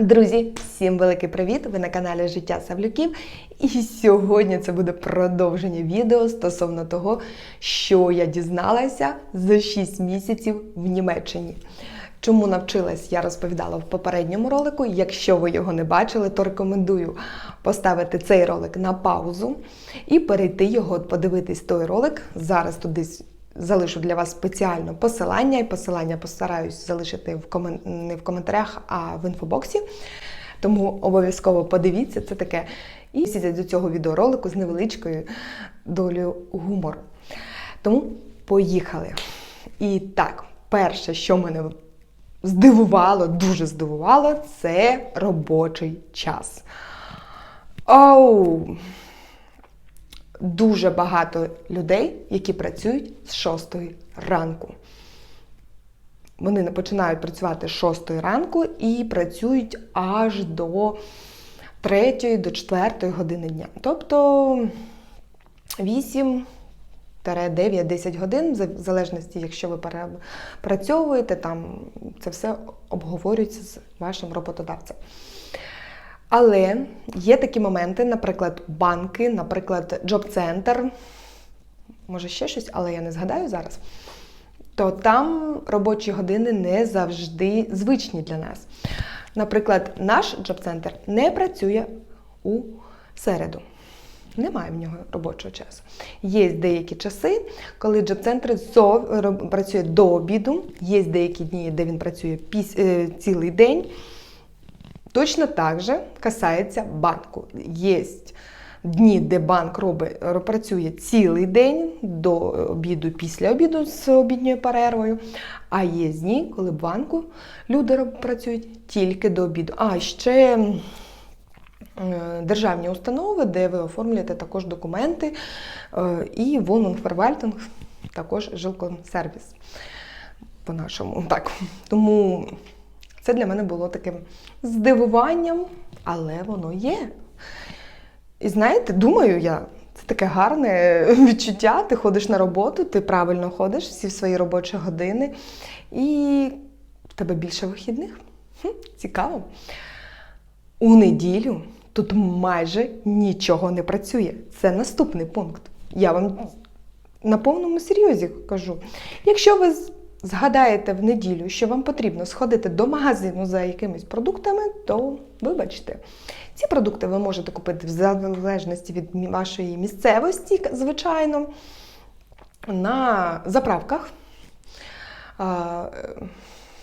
Друзі, всім великий привіт! Ви на каналі Життя Савлюків. І сьогодні це буде продовження відео стосовно того, що я дізналася за 6 місяців в Німеччині. Чому навчилась, я розповідала в попередньому ролику. Якщо ви його не бачили, то рекомендую поставити цей ролик на паузу і перейти його, подивитись той ролик. Зараз туди залишу для вас спеціально посилання, і посилання постараюсь залишити в комен... не в коментарях, а в інфобоксі. Тому обов'язково подивіться це таке. І сідять до цього відеоролику з невеличкою долею гумору. Тому поїхали. І так, перше, що мене здивувало, дуже здивувало, це робочий час. Оу! Дуже багато людей, які працюють з 6 ранку. Вони починають працювати з 6 ранку і працюють аж до 3 до 4 години дня. Тобто 8 9-10 годин, в залежності, якщо ви перепрацьовуєте, там це все обговорюється з вашим роботодавцем. Але є такі моменти, наприклад, банки, наприклад, джоб-центр, може ще щось, але я не згадаю зараз. То там робочі години не завжди звичні для нас. Наприклад, наш джоб-центр не працює у середу. Немає в нього робочого часу. Є деякі часи, коли джоб-центр працює до обіду, є деякі дні, де він працює піс... цілий день. Точно так же касається банку. Є дні, де банк робить, працює цілий день до обіду, після обіду з обідньою перервою. А є дні, коли банку люди працюють тільки до обіду. А ще державні установи, де ви оформлюєте також документи, і Вонунг-Фервальтинг, також жилкомсервіс по-нашому. Так. Тому це для мене було таким здивуванням, але воно є. І знаєте, думаю я, це таке гарне відчуття. Ти ходиш на роботу, ти правильно ходиш всі свої робочі години, і в тебе більше вихідних. Хм, Цікаво. У неділю тут майже нічого не працює. Це наступний пункт. Я вам на повному серйозі кажу. Якщо ви згадаєте в неділю, що вам потрібно сходити до магазину за якимись продуктами, то вибачте, ці продукти ви можете купити в залежності від вашої місцевості, звичайно, на заправках.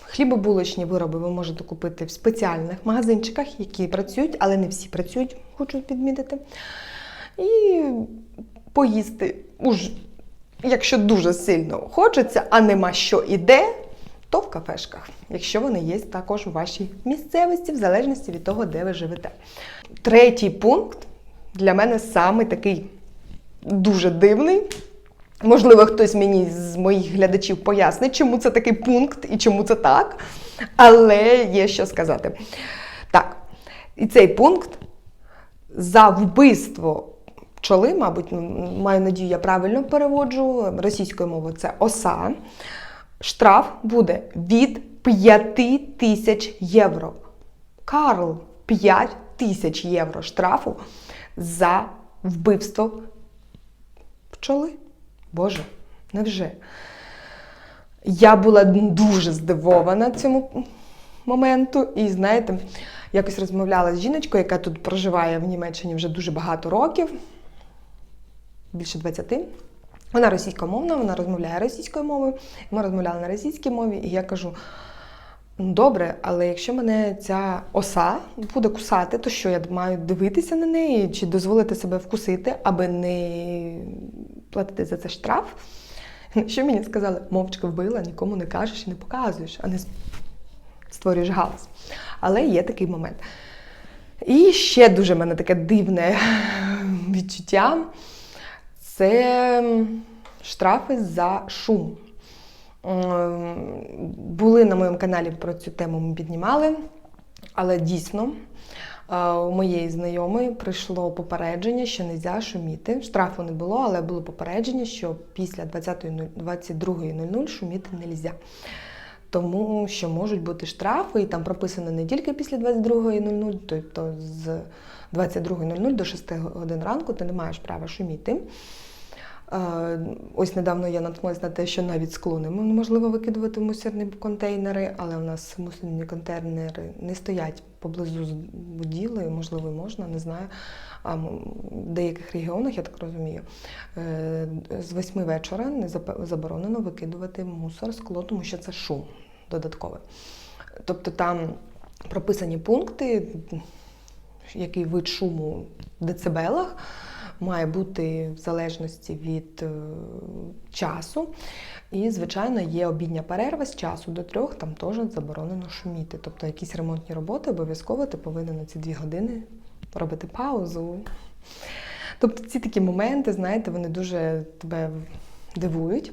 Хлібобулочні вироби ви можете купити в спеціальних магазинчиках, які працюють, але не всі працюють, хочу підмітити. І поїсти уж Якщо дуже сильно хочеться, а нема що іде, то в кафешках, якщо вони є також у вашій місцевості, в залежності від того, де ви живете. Третій пункт для мене саме такий дуже дивний. Можливо, хтось мені з моїх глядачів пояснить, чому це такий пункт і чому це так. Але є що сказати. Так, і цей пункт за вбивство пчоли, мабуть, маю надію, я правильно переводжу. Російською мовою це оса. Штраф буде від 5 тисяч євро. Карл, 5 тисяч євро штрафу за вбивство пчоли. Боже, невже? Я була дуже здивована цьому моменту, і знаєте, якось розмовляла з жіночкою, яка тут проживає в Німеччині вже дуже багато років більше 20. Вона російськомовна, вона розмовляє російською мовою. Ми розмовляли на російській мові, і я кажу: добре, але якщо мене ця оса буде кусати, то що я маю дивитися на неї чи дозволити себе вкусити, аби не платити за це штраф? Що мені сказали? Мовчки вбила, нікому не кажеш і не показуєш, а не створюєш галас. Але є такий момент. І ще дуже в мене таке дивне відчуття це штрафи за шум. Були на моєму каналі про цю тему ми піднімали, але дійсно у моєї знайомої прийшло попередження, що не можна шуміти. Штрафу не було, але було попередження, що після 22.00 шуміти не можна. тому що можуть бути штрафи, і там прописано не тільки після 22.00, тобто з 22.00 до 6 годин ранку ти не маєш права шуміти. Ось недавно я наткнулася на те, що навіть склони неможливо викидувати в мусорні контейнери, але у нас мусорні контейнери не стоять поблизу з будівлею, можливо, можна, не знаю. А в деяких регіонах, я так розумію, е, з восьми вечора не заборонено викидувати мусор, скло, тому що це шум додатковий. Тобто там прописані пункти, який вид шуму в децибелах має бути в залежності від е, часу. І, звичайно, є обідня перерва з часу до трьох, там теж заборонено шуміти. Тобто якісь ремонтні роботи обов'язково ти повинен на ці дві години робити паузу. Тобто ці такі моменти, знаєте, вони дуже тебе дивують.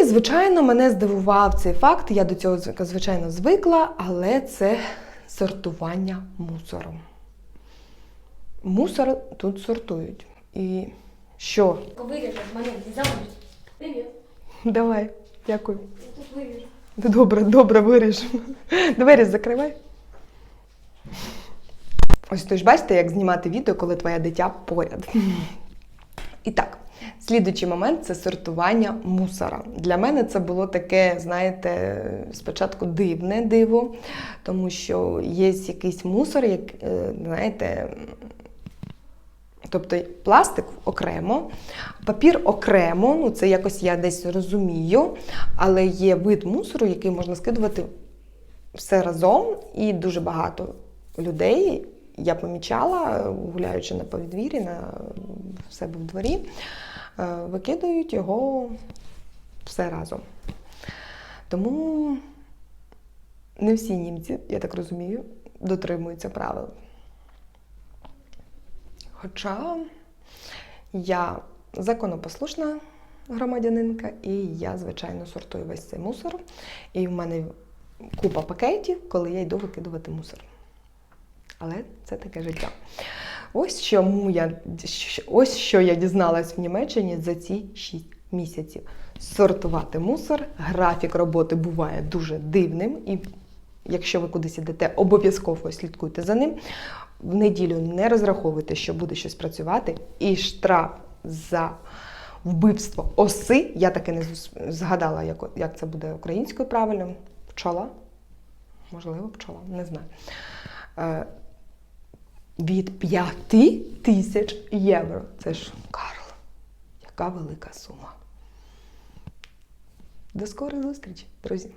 І, звичайно, мене здивував цей факт. Я до цього, звичайно, звикла, але це сортування мусору. Мусор тут сортують. І що? Вырежешь момент, не забудь. Давай, дякую. Тут вырежу. Добре, добре, виріж. Двері закривай. Ось то ж бачите, як знімати відео, коли твоє дитя поряд. І так, слідуючий момент це сортування мусора. Для мене це було таке, знаєте, спочатку дивне диво, тому що є якийсь мусор, як, е, знаєте, Тобто пластик окремо, папір окремо, ну це якось я десь розумію, але є вид мусору, який можна скидувати все разом, і дуже багато людей я помічала, гуляючи на подвір'ї, на в себе в дворі, е, викидають його все разом. Тому не всі німці, я так розумію, дотримуються правил. Хоча я законопослушна громадянинка, і я, звичайно, сортую весь цей мусор. І в мене купа пакетів, коли я йду викидувати мусор. Але це таке життя. Ось чому я ось що я дізналась в Німеччині за ці 6 місяців. Сортувати мусор, графік роботи буває дуже дивним, і якщо ви кудись ідете, обов'язково слідкуйте за ним. В неділю не розраховуйте, що буде щось працювати, і штраф за вбивство оси. Я таки не згадала, як, як це буде українською правильно. Пчола? Можливо, пчола, не знаю. Е, від 5 тисяч євро. Це ж Карл. Яка велика сума. До скорої зустрічі, друзі!